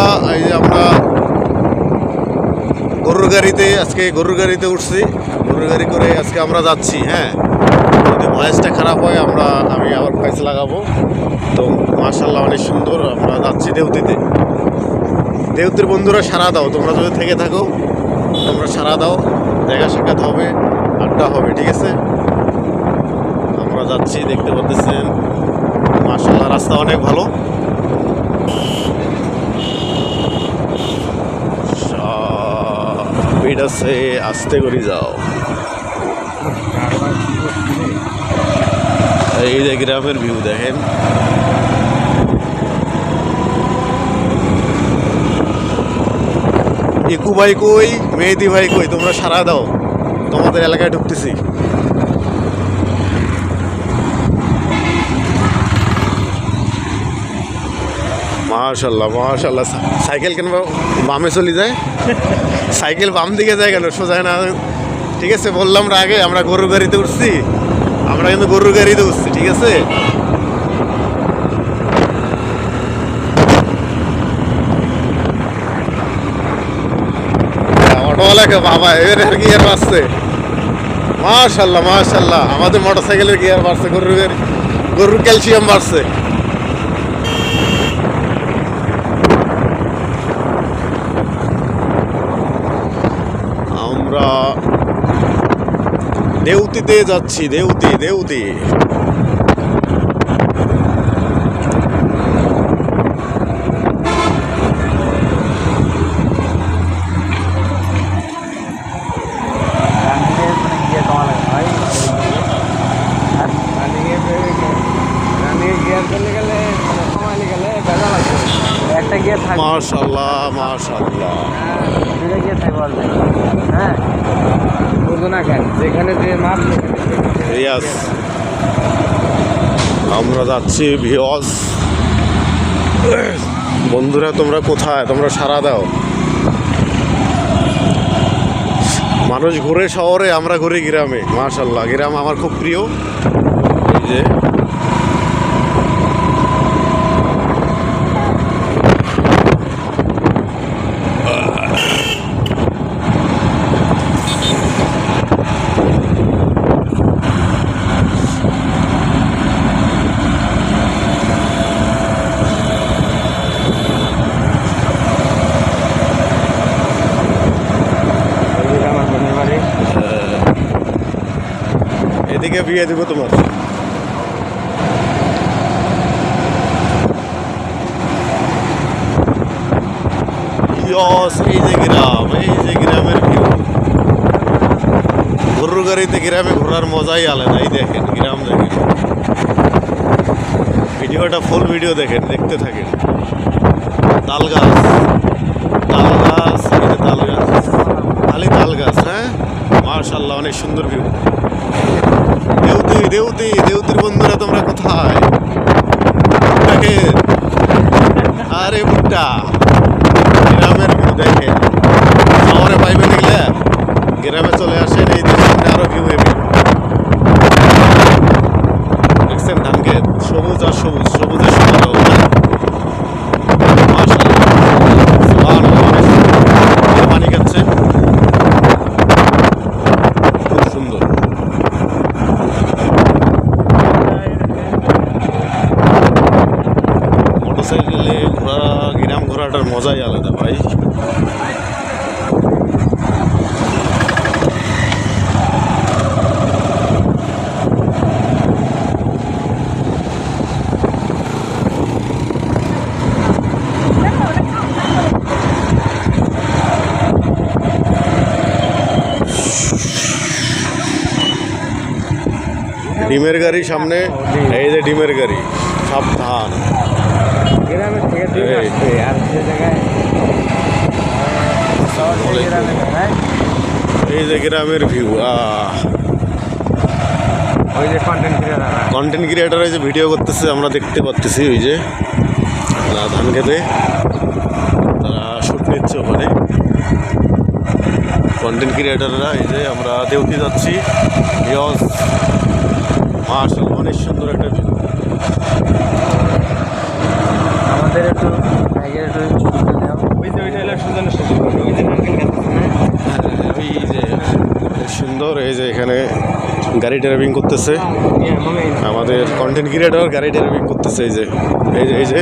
বন্ধুরা এই যে আমরা গরুর গাড়িতে, আজকে গরুর গাড়িতে উঠছি। গরুর গাড়ি করে আজকে আমরা যাচ্ছি হ্যাঁ। যদি ভয়েসটা খারাপ হয়, আমরা, আমি আবার ভয়েস লাগাবো। তো মার্শাল্লাহ অনেক সুন্দর আমরা যাচ্ছি দেউতিতে। দেউতির বন্ধুরা সারা দাও, তোমরা যদি থেকে থাকো, তোমরা সারা দাও। দেখা সাক্ষাৎ হবে, আড্ডা হবে, ঠিক আছে? আমরা যাচ্ছি, দেখতে পাচ্ছেন মার্শাল্লাহ রাস্তা অনেক ভালো। স্পিড আছে, আস্তে করে যাও। এই যে গ্রামের ভিউ দেখেন। ইকু ভাই কই, মেহেদি ভাই কই, তোমরা সারা দাও। তোমাদের এলাকায় ঢুকতেছি। মাশাল্লাহ মাশাল্লাহ। সাইকেল কেন বামে চলে যায়? সাইকেল বাম দিকে যায় কেন? সোজা না ঠিক আছে, বললাম না আগে আমরা গরুর গাড়িতে উঠছি। আমরা কিন্তু গরুর গাড়িতে উঠছি, ঠিক আছে? অটোওয়ালাকে বাবা এর গিয়ার বাড়ছে। মাশাল্লাহ মাশাল্লাহ, আমাদের মোটর সাইকেলের গিয়ার বাড়ছে, গরুর গরুর ক্যালসিয়াম বাড়ছে আমরা দেউতিতে যাচ্ছি দেউতি দেউতি মাশাল্লাহ মাশাল্লাহ হ্যাঁ যেখানে আমরা যাচ্ছি ভিওস। বন্ধুরা, তোমরা কোথায়? তোমরা সারা দাও। মানুষ ঘুরে শহরে, আমরা ঘুরি গ্রামে। মাশাল্লাহ গ্রাম আমার খুব প্রিয়। এই যে বিয়ে দিব তোমার। এই যে গ্রাম, এই যে গ্রামের ভিউ। গরুর গাড়িতে গ্রামে ঘোরার মজাই আলাদা, এই দেখেন, গ্রাম দেখেন। ভিডিওটা ফুল ভিডিও দেখেন, দেখতে থাকেন। তাল গাছ তাল গাছ তাল গাছ। খালি তাল গাছ হ্যাঁ? মার্শাল্লাহ অনেক সুন্দর ভিউ দেউতি দেউতি দেউতির বন্ধুরা তোমরা কোথায়? আরে বুটা গ্রামের দেখে। শহরে পাইবে দেখলে? গ্রামে চলে আসেন এই যে সামনে আরও ভিউ হেবি দেখছেন ধান ক্ষেত সবুজ আর সবুজ সবুজের সমারোহ মাশাআল্লাহ সুবহানাল্লাহ অনেক সুন্দর। পানি খাচ্ছে খুব সুন্দর মোটরসাইকেলে ঘোরা গ্রাম ঘোরাটার মজাই আলাদা ভাই ডিমের গাড়ি সামনে এই যে ডিমের গাড়ি সাবধান গ্রামের থেকে দূরে এই। আসবে আর যে জায়গায় শহর থেকে গ্রামে হ্যাঁ এই যে গ্রামের ভিউ ওই যে কন্টেন্ট ক্রিয়েটাররা কন্টেন্ট ক্রিয়েটার যে ভিডিও করতেছে আমরা দেখতে পাচ্তেছি ওই যে ধান খেতে। তারা শুট নিচ্ছে ওখানে। কন্টেন্ট ক্রিয়েটাররা এই যে আমরা দেউতি যাচ্ছি। মার্শাল অনেক সুন্দর একটা ভিউ আমাদের একটু ভাইয়ের একটু ছবি তুলতে হবে হলে সুজনের সাথে করবে। ওই যে নারকেল গাছ আছে না? ওই যে সুন্দর এই যে এখানে গাড়ি ড্রাইভিং করতেছে। ইয়ে, আমাদের কন্টেন্ট ক্রিয়েটর গাড়ি ড্রাইভিং করতেছে এই যে এই যে এই যে।